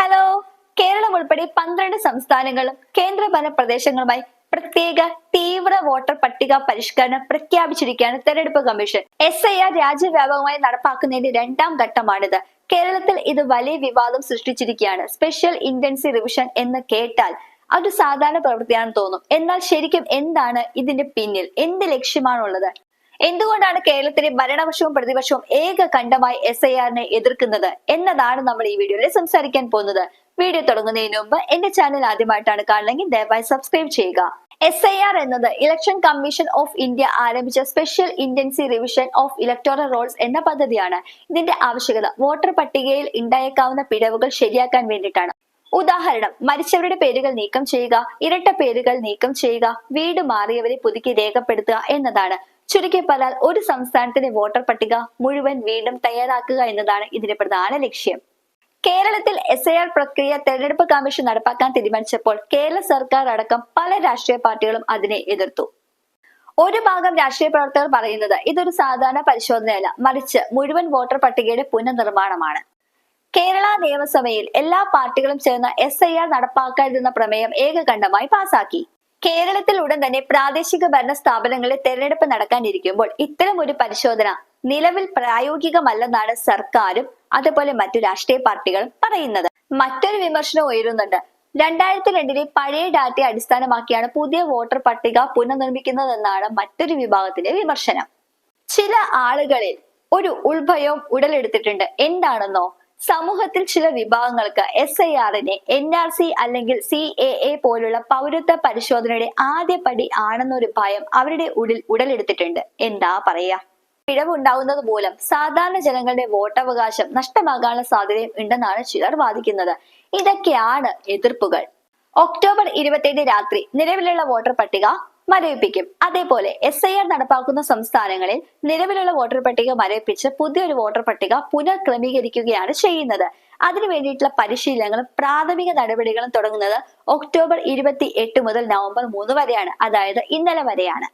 Hello. Keralam ഉൾപ്പെടെ പന്ത്രണ്ട് സംസ്ഥാനങ്ങളും കേന്ദ്രഭരണ പ്രദേശങ്ങളുമായി പ്രത്യേക തീവ്ര വോട്ടർ പട്ടിക പരിഷ്കരണം പ്രഖ്യാപിച്ചിരിക്കുകയാണ് തെരഞ്ഞെടുപ്പ് കമ്മീഷൻ. എസ് ഐ ആർ രാജ്യവ്യാപകമായി നടപ്പാക്കുന്നതിന്റെ രണ്ടാം ഘട്ടമാണിത്. കേരളത്തിൽ ഇത് വലിയ വിവാദം സൃഷ്ടിച്ചിരിക്കുകയാണ്. സ്പെഷ്യൽ ഇന്റൻസി റിവിഷൻ എന്ന് കേട്ടാൽ അത് സാധാരണ പ്രവൃത്തിയാണെന്ന് തോന്നും. എന്നാൽ ശരിക്കും എന്താണ് ഇതിന്റെ പിന്നിൽ? എന്ത് ലക്ഷ്യമാണുള്ളത്? എന്തുകൊണ്ടാണ് കേരളത്തിലെ ഭരണപക്ഷവും പ്രതിപക്ഷവും ഏക കണ്ഠമായി എസ് ഐ ആറിനെ എതിർക്കുന്നത്? എന്നതാണ് നമ്മൾ ഈ വീഡിയോയിൽ സംസാരിക്കാൻ പോകുന്നത്. വീഡിയോ തുടങ്ങുന്നതിന് മുമ്പ് എന്റെ ചാനൽ ആദ്യമായിട്ടാണ് കാണുന്നതെങ്കിൽ ദയവായി സബ്സ്ക്രൈബ് ചെയ്യുക. എസ് ഐ ആർ എന്നത് ഇലക്ഷൻ കമ്മീഷൻ ഓഫ് ഇന്ത്യ ആരംഭിച്ച special intensive revision of electoral rolls എന്ന പദ്ധതിയാണ്. ഇതിന്റെ ആവശ്യകത വോട്ടർ പട്ടികയിൽ ഉണ്ടായേക്കാവുന്ന പിഴവുകൾ ശരിയാക്കാൻ വേണ്ടിയിട്ടാണ്. ഉദാഹരണം മരിച്ചവരുടെ പേരുകൾ നീക്കം ചെയ്യുക ഇരട്ട പേരുകൾ നീക്കം ചെയ്യുക വീട് മാറിയവരെ പുതുക്കി രേഖപ്പെടുത്തുക എന്നതാണ്. ചുരുക്കി പറഞ്ഞാൽ ഒരു സംസ്ഥാനത്തിന്റെ വോട്ടർ പട്ടിക മുഴുവൻ വീണ്ടും തയ്യാറാക്കുക എന്നതാണ് ഇതിന്റെ പ്രധാന ലക്ഷ്യം. കേരളത്തിൽ എസ് ഐ ആർ പ്രക്രിയ തെരഞ്ഞെടുപ്പ് കമ്മീഷൻ നടപ്പാക്കാൻ തീരുമാനിച്ചപ്പോൾ കേരള സർക്കാർ അടക്കം പല രാഷ്ട്രീയ പാർട്ടികളും അതിനെ എതിർത്തു. ഒരു ഭാഗം രാഷ്ട്രീയ പ്രവർത്തകർ പറയുന്നത് ഇതൊരു സാധാരണ പരിശോധനയല്ല മറിച്ച് മുഴുവൻ വോട്ടർ പട്ടികയുടെ പുനർനിർമ്മാണമാണ്. കേരള നിയമസഭയിൽ എല്ലാ പാർട്ടികളും ചേർന്ന് എസ് ഐ ആർ നടപ്പാക്കരുതെന്ന പ്രമേയം ഏകകണ്ഠമായി പാസാക്കി. കേരളത്തിൽ ഉടൻ തന്നെ പ്രാദേശിക ഭരണ സ്ഥാപനങ്ങളിൽ തെരഞ്ഞെടുപ്പ് നടക്കാനിരിക്കുമ്പോൾ ഇത്തരം ഒരു പരിശോധന നിലവിൽ പ്രായോഗികമല്ലെന്നാണ് സർക്കാരും അതുപോലെ മറ്റു രാഷ്ട്രീയ പാർട്ടികളും പറയുന്നത്. മറ്റൊരു വിമർശനം ഉയരുന്നുണ്ട്. രണ്ടായിരത്തി രണ്ടിലെ പഴയ ഡാറ്റയെ അടിസ്ഥാനമാക്കിയാണ് പുതിയ വോട്ടർ പട്ടിക പുനർനിർമ്മിക്കുന്നതെന്നാണ് മറ്റൊരു വിഭാഗത്തിന്റെ വിമർശനം. ചില ആളുകളിൽ ഒരു ഉൾഭയവും ഉടലെടുത്തിട്ടുണ്ട്. എന്താണെന്നോ? സമൂഹത്തിൽ ചില വിഭാഗങ്ങൾക്ക് എസ് ഐ ആറിനെ എൻ ആർ സി അല്ലെങ്കിൽ സി എ എ പോലുള്ള പൗരത്വ പരിശോധനയുടെ ആദ്യ പടി ആണെന്നൊരു ഭയം അവരുടെ ഉടൽ ഉടലെടുത്തിട്ടുണ്ട്. എന്താ പറയാ? പിഴവുണ്ടാവുന്നത് മൂലം സാധാരണ ജനങ്ങളുടെ വോട്ടവകാശം നഷ്ടമാകാനുള്ള സാധ്യതയും ഉണ്ടെന്നാണ് ചിലർ വാദിക്കുന്നത്. ഇതൊക്കെയാണ് എതിർപ്പുകൾ. ഒക്ടോബർ ഇരുപത്തിയേഴ് രാത്രി നിലവിലുള്ള വോട്ടർ പട്ടിക മരവിപ്പിക്കും. അതേപോലെ എസ് ഐ ആർ നടപ്പാക്കുന്ന സംസ്ഥാനങ്ങളിൽ നിലവിലുള്ള വോട്ടർ പട്ടിക മരവിപ്പിച്ച് പുതിയൊരു വോട്ടർ പട്ടിക പുനഃക്രമീകരിക്കുകയാണ് ചെയ്യുന്നത്. അതിനു വേണ്ടിയിട്ടുള്ള പരിശീലനങ്ങളും പ്രാഥമിക നടപടികളും തുടങ്ങുന്നത് ഒക്ടോബർ ഇരുപത്തി എട്ട് മുതൽ നവംബർ മൂന്ന് വരെയാണ്. അതായത് ഇന്നലെ വരെയാണ്.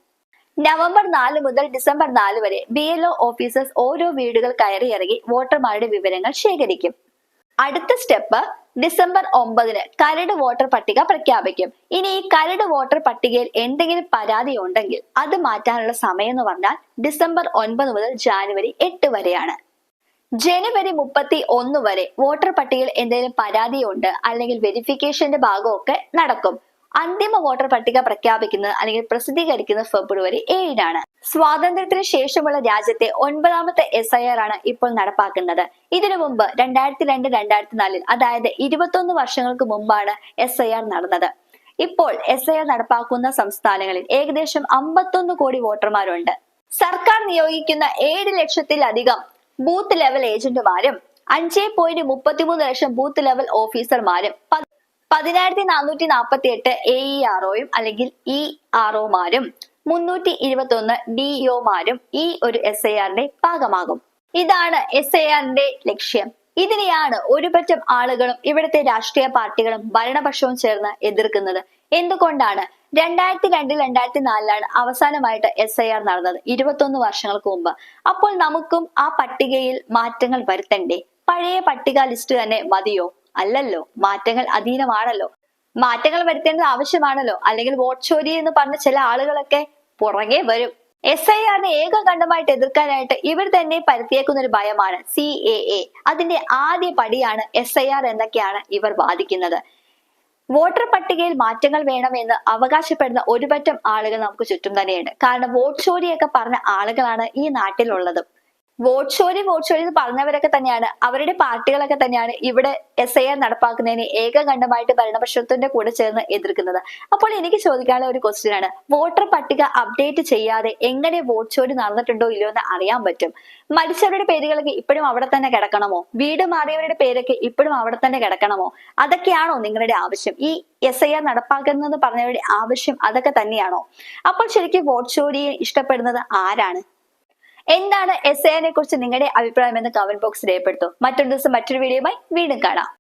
നവംബർ നാല് മുതൽ ഡിസംബർ നാല് വരെ ബി എൽ ഓഫീസേഴ്സ് ഓരോ വീടുകൾ കയറി ഇറങ്ങി വോട്ടർമാരുടെ വിവരങ്ങൾ ശേഖരിക്കും. അടുത്ത സ്റ്റെപ്പ് ഡിസംബർ ഒമ്പതിന് കരട് വോട്ടർ പട്ടിക പ്രഖ്യാപിക്കും. ഇനി ഈ കരട് വോട്ടർ പട്ടികയിൽ എന്തെങ്കിലും പരാതി ഉണ്ടെങ്കിൽ അത് മാറ്റാനുള്ള സമയം എന്ന് പറഞ്ഞാൽ ഡിസംബർ ഒൻപത് മുതൽ ജാനുവരി എട്ട് വരെയാണ്. ജനുവരി മുപ്പത്തി ഒന്ന് വരെ വോട്ടർ പട്ടികയിൽ എന്തെങ്കിലും പരാതിയുണ്ട് അല്ലെങ്കിൽ വെരിഫിക്കേഷന്റെ ഭാഗമൊക്കെ നടക്കും. അന്തിമ വോട്ടർ പട്ടിക പ്രഖ്യാപിക്കുന്നത് അല്ലെങ്കിൽ പ്രസിദ്ധീകരിക്കുന്നത് ഫെബ്രുവരി ഏഴിനാണ്. സ്വാതന്ത്ര്യത്തിന് ശേഷമുള്ള രാജ്യത്തെ ഒൻപതാമത്തെ എസ് ഐ ആർ ആണ് ഇപ്പോൾ നടപ്പാക്കുന്നത്. ഇതിനു മുമ്പ് രണ്ടായിരത്തി രണ്ട് രണ്ടായിരത്തി നാലിൽ അതായത് ഇരുപത്തൊന്ന് വർഷങ്ങൾക്ക് മുമ്പാണ് എസ് ഐ ആർ നടന്നത്. ഇപ്പോൾ എസ് ഐ ആർ നടപ്പാക്കുന്ന സംസ്ഥാനങ്ങളിൽ ഏകദേശം അമ്പത്തൊന്ന് കോടി വോട്ടർമാരുണ്ട്. സർക്കാർ നിയോഗിക്കുന്ന ഏഴ് ലക്ഷത്തിലധികം ബൂത്ത് ലെവൽ ഏജന്റുമാരും അഞ്ച് പോയിന്റ് മുപ്പത്തിമൂന്ന് ലക്ഷം ബൂത്ത് ലെവൽ ഓഫീസർമാരും പതിനായിരത്തി നാനൂറ്റി നാൽപ്പത്തി എട്ട് എ ഇ ആർ ഒയും അല്ലെങ്കിൽ ഇ ആർ ഒമാരും മുന്നൂറ്റി ഇരുപത്തി ഒന്ന് ഡി ഒമാരും ഈ ഒരു എസ് ഐ ആറിന്റെ ഭാഗമാകും. ഇതാണ് എസ് ഐ ആറിന്റെ ലക്ഷ്യം. ഇതിനെയാണ് ഒരുപറ്റം ആളുകളും ഇവിടുത്തെ രാഷ്ട്രീയ പാർട്ടികളും ഭരണപക്ഷവും ചേർന്ന് എതിർക്കുന്നത്. എന്തുകൊണ്ടാണ്? രണ്ടായിരത്തി രണ്ടിൽ രണ്ടായിരത്തി നാലിലാണ് അവസാനമായിട്ട് എസ് ഐ ആർ നടന്നത് ഇരുപത്തൊന്ന് വർഷങ്ങൾക്ക് മുമ്പ്. അപ്പോൾ നമുക്കും ആ പട്ടികയിൽ മാറ്റങ്ങൾ വരുത്തണ്ടേ? പഴയ പട്ടിക ലിസ്റ്റ് തന്നെ മതിയോ? അല്ലല്ലോ. മാറ്റങ്ങൾ അധീനമാണല്ലോ. മാറ്റങ്ങൾ വരുത്തേണ്ടത് ആവശ്യമാണല്ലോ. അല്ലെങ്കിൽ വോട്ട് ചോരി എന്ന് പറഞ്ഞ ചില ആളുകളൊക്കെ പുറകെ വരും. എസ് ഐ ആറിനെ ഏകകണ്ഠമായിട്ട് എതിർക്കാനായിട്ട് ഇവർ തന്നെ പരത്തിയേക്കുന്ന ഒരു ഭയമാണ് സി എ എ അതിന്റെ ആദ്യ പടിയാണ് എസ് ഐ ആർ എന്നൊക്കെയാണ് ഇവർ വാദിക്കുന്നത്. വോട്ടർ പട്ടികയിൽ മാറ്റങ്ങൾ വേണമെന്ന് അവകാശപ്പെടുന്ന ഒരുപറ്റം ആളുകൾ നമുക്ക് ചുറ്റും തന്നെയുണ്ട്. കാരണം വോട്ട് ചോരിയൊക്കെ പറഞ്ഞ ആളുകളാണ് ഈ നാട്ടിലുള്ളത്. വോട്ട് ചോരി വോട്ട് ചോരി പറഞ്ഞവരൊക്കെ തന്നെയാണ്. അവരുടെ പാർട്ടികളൊക്കെ തന്നെയാണ് ഇവിടെ എസ് ഐ ആർ നടപ്പാക്കുന്നതിന് ഏകകണ്ഠമായിട്ട് ഭരണപക്ഷത്തിന്റെ കൂടെ ചേർന്ന് എതിർക്കുന്നത്. അപ്പോൾ എനിക്ക് ചോദിക്കാനുള്ള ഒരു ക്വസ്റ്റ്യൻ ആണ്. വോട്ടർ പട്ടിക അപ്ഡേറ്റ് ചെയ്യാതെ എങ്ങനെ വോട്ട് ചോരി നടന്നിട്ടുണ്ടോ ഇല്ലയോ എന്ന് അറിയാൻ പറ്റും. മരിച്ചവരുടെ പേരുകളൊക്കെ ഇപ്പോഴും അവിടെ തന്നെ കിടക്കണമോ? വീട് മാറിയവരുടെ പേരൊക്കെ ഇപ്പോഴും അവിടെ തന്നെ കിടക്കണമോ? അതൊക്കെയാണോ നിങ്ങളുടെ ആവശ്യം? ഈ എസ് ഐ ആർ നടപ്പാക്കുന്നത് പറഞ്ഞവരുടെ ആവശ്യം അതൊക്കെ തന്നെയാണോ? അപ്പോൾ ശരിക്കും വോട്ട് ചോരിയെ ഇഷ്ടപ്പെടുന്നത് ആരാണ്? എന്താണ് എസ് ഐനെ കുറിച്ച് നിങ്ങളുടെ അഭിപ്രായം എന്ന് കമന്റ് ബോക്സ് രേഖപ്പെടുത്തും. മറ്റൊരു ദിവസം മറ്റൊരു വീഡിയോയുമായി വീണ്ടും കാണാം.